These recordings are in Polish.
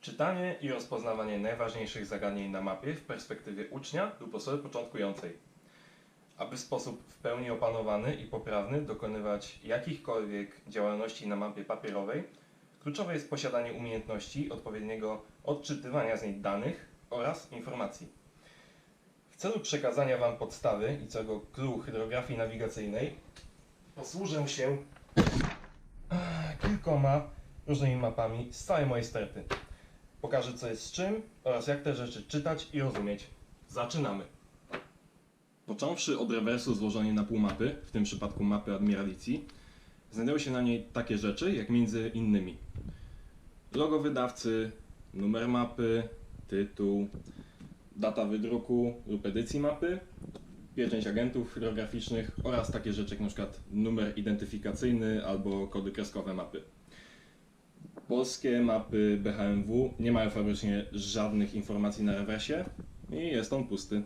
Czytanie i rozpoznawanie najważniejszych zagadnień na mapie w perspektywie ucznia lub osoby początkującej. Aby w sposób w pełni opanowany i poprawny dokonywać jakichkolwiek działalności na mapie papierowej, kluczowe jest posiadanie umiejętności odpowiedniego odczytywania z niej danych oraz informacji. W celu przekazania Wam podstawy i całego clue hydrografii nawigacyjnej posłużę się kilkoma różnymi mapami z całej mojej sterty. Pokażę co jest z czym oraz jak te rzeczy czytać i rozumieć. Zaczynamy! Począwszy od rewersu złożonej na pół mapy, w tym przypadku mapy Admiralicji, znajdują się na niej takie rzeczy jak między innymi logo wydawcy, numer mapy, tytuł, data wydruku lub edycji mapy, pieczęć agentów hydrograficznych oraz takie rzeczy jak np. numer identyfikacyjny albo kody kreskowe mapy. Polskie mapy BHMW nie mają fabrycznie żadnych informacji na rewersie i jest on pusty.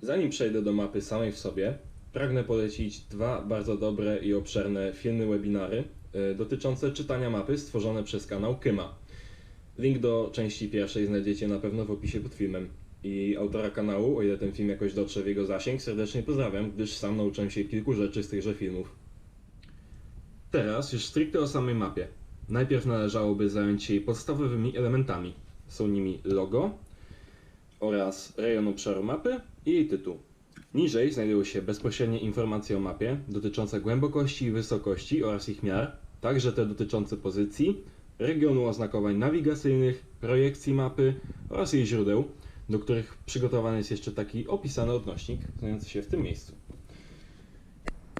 Zanim przejdę do mapy samej w sobie, pragnę polecić dwa bardzo dobre i obszerne filmy webinary e, dotyczące czytania mapy stworzone przez kanał Kyma. Link do części pierwszej znajdziecie na pewno w opisie pod filmem. I autora kanału, o ile ten film jakoś dotrze w jego zasięg, serdecznie pozdrawiam, gdyż sam nauczyłem się kilku rzeczy z tychże filmów. Teraz już stricte o samej mapie. Najpierw należałoby zająć się jej podstawowymi elementami. Są nimi logo oraz rejon obszaru mapy i jej tytuł. Niżej znajdują się bezpośrednie informacje o mapie dotyczące głębokości i wysokości oraz ich miar, także te dotyczące pozycji, regionu oznakowań nawigacyjnych, projekcji mapy oraz jej źródeł, do których przygotowany jest jeszcze taki opisany odnośnik znajdujący się w tym miejscu.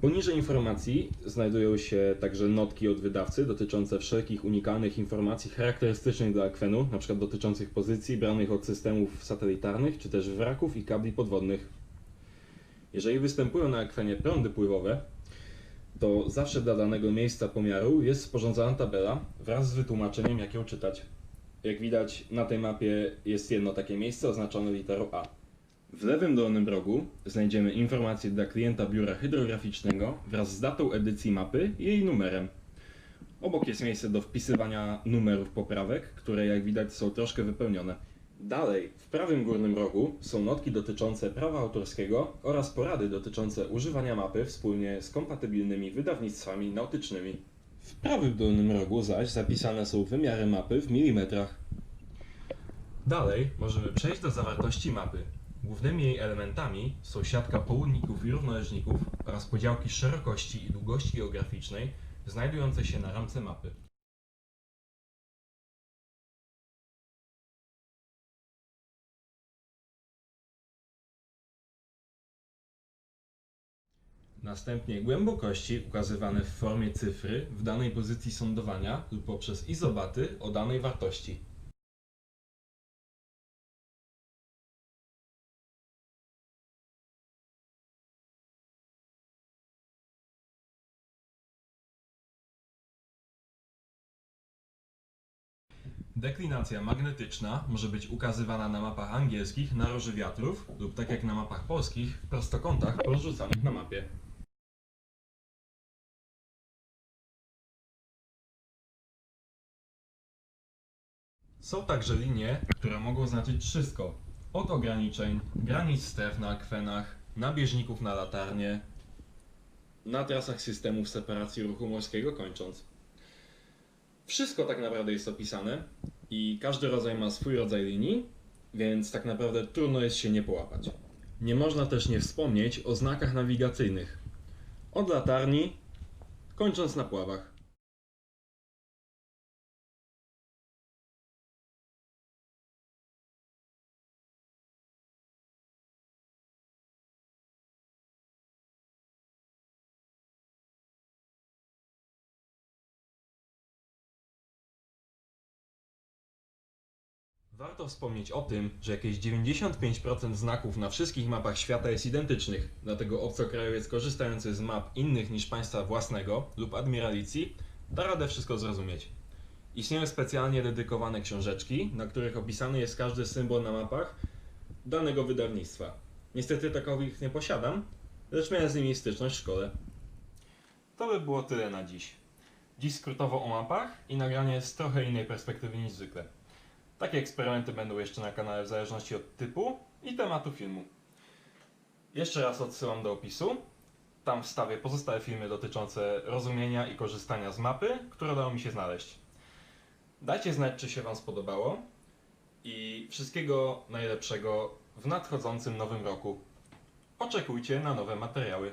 Poniżej informacji znajdują się także notki od wydawcy dotyczące wszelkich unikalnych informacji charakterystycznych dla akwenu, np. dotyczących pozycji branych od systemów satelitarnych, czy też wraków i kabli podwodnych. Jeżeli występują na akwenie prądy pływowe, to zawsze dla danego miejsca pomiaru jest sporządzana tabela wraz z wytłumaczeniem, jak ją czytać. Jak widać, na tej mapie jest jedno takie miejsce oznaczone literą A. W lewym dolnym rogu znajdziemy informacje dla klienta biura hydrograficznego wraz z datą edycji mapy i jej numerem. Obok jest miejsce do wpisywania numerów poprawek, które jak widać są troszkę wypełnione. Dalej, w prawym górnym rogu są notki dotyczące prawa autorskiego oraz porady dotyczące używania mapy wspólnie z kompatybilnymi wydawnictwami nautycznymi. W prawym dolnym rogu zaś zapisane są wymiary mapy w milimetrach. Dalej możemy przejść do zawartości mapy. Głównymi jej elementami są siatka południków i równoleżników oraz podziałki szerokości i długości geograficznej znajdujące się na ramce mapy. Następnie głębokości ukazywane w formie cyfry w danej pozycji sądowania lub poprzez izobaty o danej wartości. Deklinacja magnetyczna może być ukazywana na mapach angielskich na roży wiatrów lub tak jak na mapach polskich w prostokątach porozrzucanych na mapie. Są także linie, które mogą znaczyć wszystko. Od ograniczeń, granic stref na akwenach, nabieżników na latarnie, na trasach systemów separacji ruchu morskiego kończąc. Wszystko tak naprawdę jest opisane i każdy rodzaj ma swój rodzaj linii, więc tak naprawdę trudno jest się nie połapać. Nie można też nie wspomnieć o znakach nawigacyjnych. Od latarni, kończąc na pławach. Warto wspomnieć o tym, że jakieś 95% znaków na wszystkich mapach świata jest identycznych, dlatego obcokrajowiec korzystający z map innych niż państwa własnego lub admiralicji da radę wszystko zrozumieć. Istnieją specjalnie dedykowane książeczki, na których opisany jest każdy symbol na mapach danego wydawnictwa. Niestety takowych nie posiadam, lecz miałem z nimi styczność w szkole. To by było tyle na dziś. Dziś skrótowo o mapach i nagranie z trochę innej perspektywy niż zwykle. Takie eksperymenty będą jeszcze na kanale w zależności od typu i tematu filmu. Jeszcze raz odsyłam do opisu. Tam wstawię pozostałe filmy dotyczące rozumienia i korzystania z mapy, które udało mi się znaleźć. Dajcie znać, czy się Wam spodobało i wszystkiego najlepszego w nadchodzącym nowym roku. Oczekujcie na nowe materiały.